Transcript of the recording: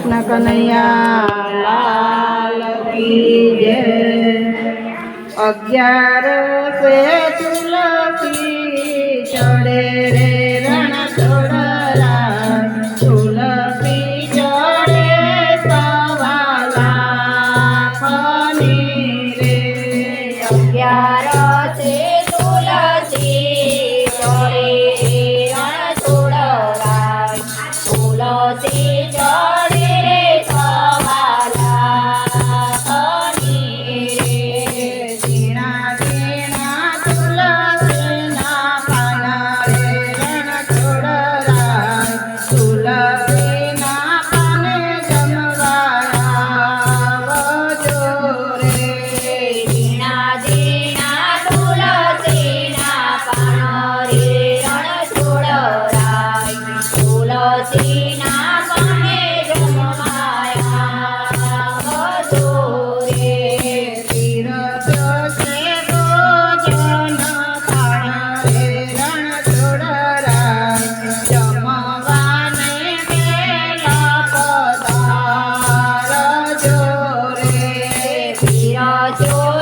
કૃષ્ણ કનૈયા લાલ કી જય. અગિયાર ચડે cho chúa